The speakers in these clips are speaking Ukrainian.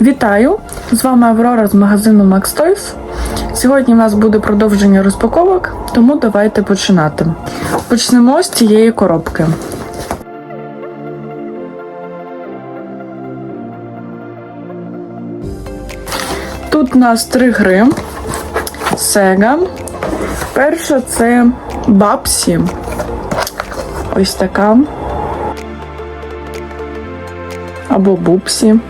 Вітаю! З вами Аврора з магазину Max Toys. Сьогодні у нас буде продовження розпаковок, тому давайте починати. Почнемо з цієї коробки. Тут у нас три гри. Sega. Перша це Бабсі. Ось така. Або Бупсі.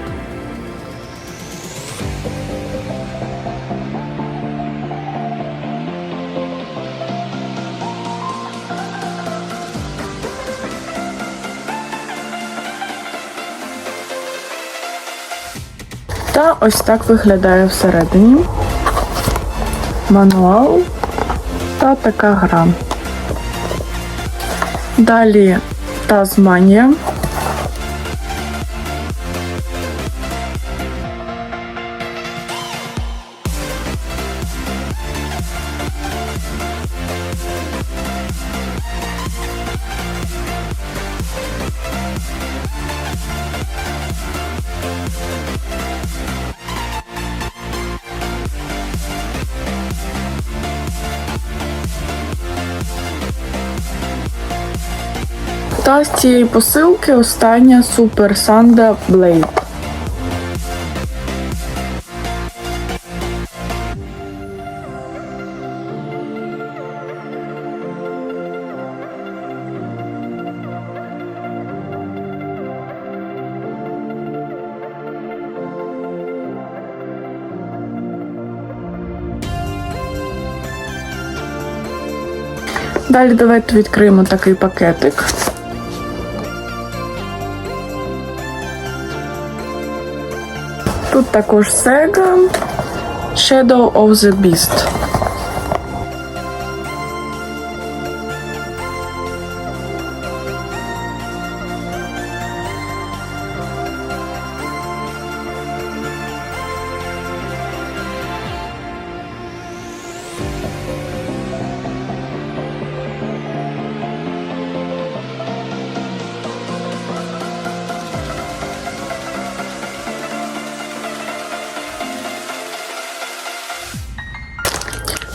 Та ось так виглядає всередині. Мануал та така гра. Далі Тазманія. Та з цієї посилки остання Super Sanda Blade. Далі давайте відкриємо такий пакетик. Тут також Sega Shadow of the Beast.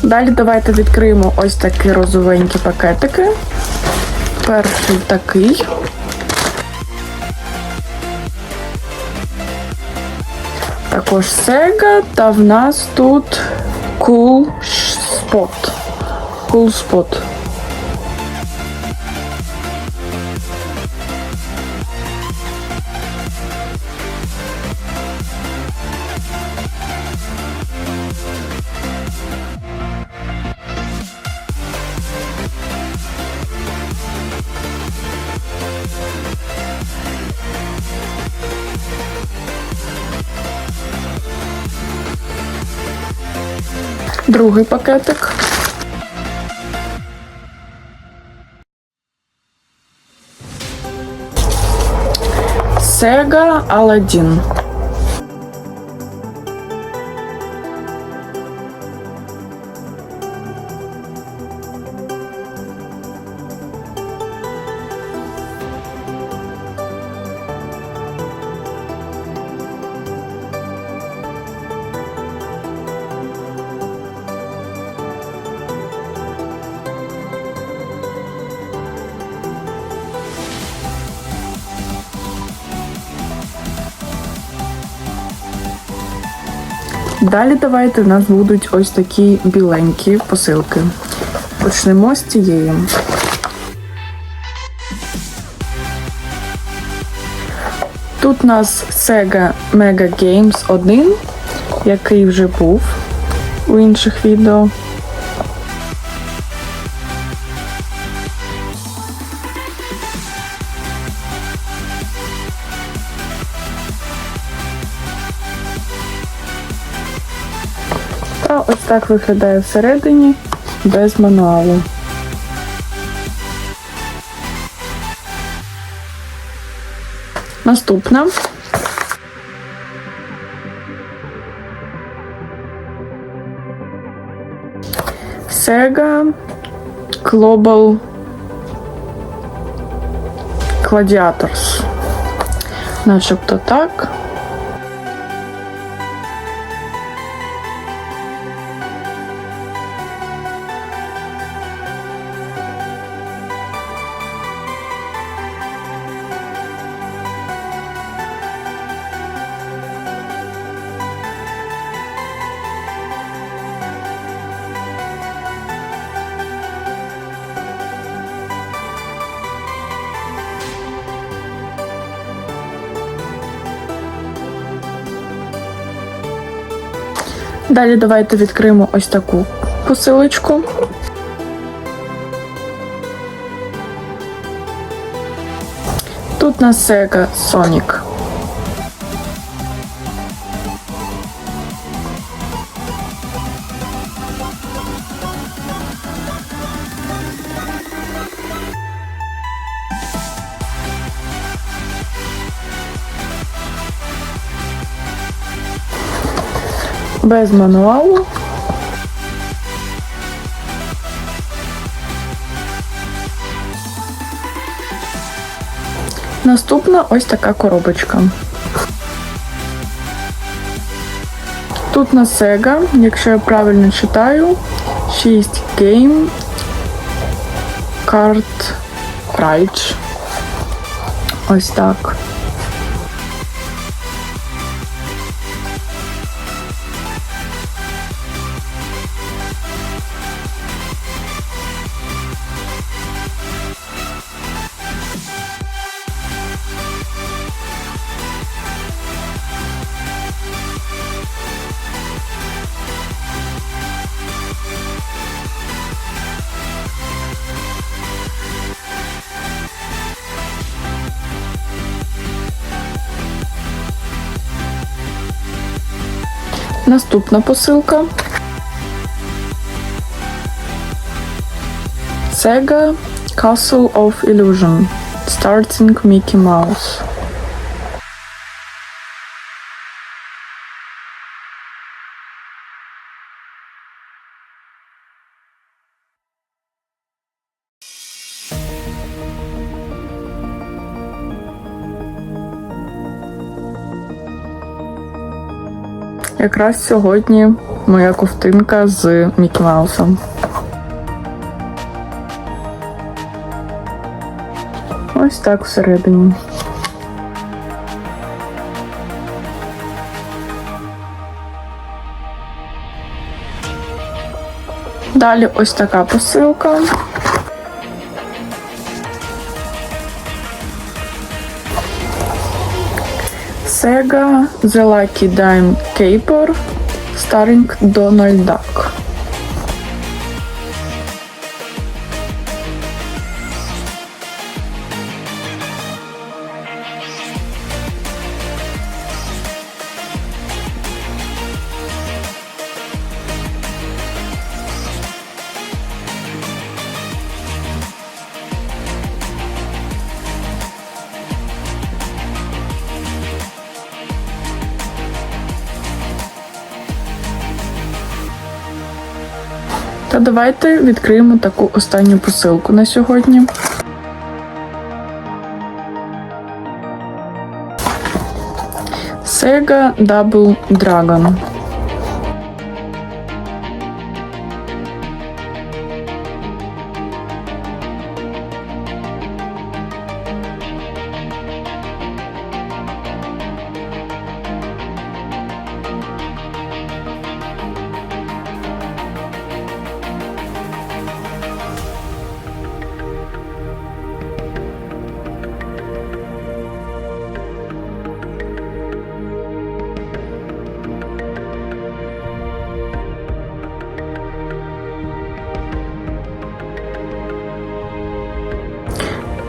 Далі давайте відкриємо ось такі розовенькі пакетики. Перший такий. Також Sega, та в нас тут Cool Spot. Cool Spot. Другий пакетик. Sega Aladdin. Далі давайте у нас будуть ось такі біленькі посилки. Почнемо з цієї. Тут у нас Sega Mega Games 1, який вже був у інших відео. Та ось так виглядає всередині без мануалу. Наступна. Sega Global Gladiators. Начебто так. Далі давайте відкриємо ось таку посилочку. Тут на Sega Sonic. Без мануалу. Наступна ось така коробочка. Тут на Sega, якщо я правильно читаю, 6 Game Card Rage. Ось так. Наступна посилка. Sega Castle of Illusion. Starting Mickey Mouse. Якраз сьогодні моя ковтинка з Мікі Маусом. Ось так всередині. Далі ось така посилка. Sega The Lucky Dime Caper starring Donald Duck. Та давайте відкриємо таку останню посилку на сьогодні. Sega Double Dragon.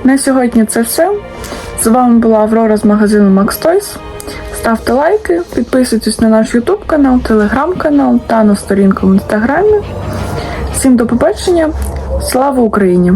На сьогодні це все. З вами була Аврора з магазину Toys. Ставте лайки, підписуйтесь на наш YouTube канал, телеграм канал та на сторінку в інстаграмі. Всім до побачення! Слава Україні!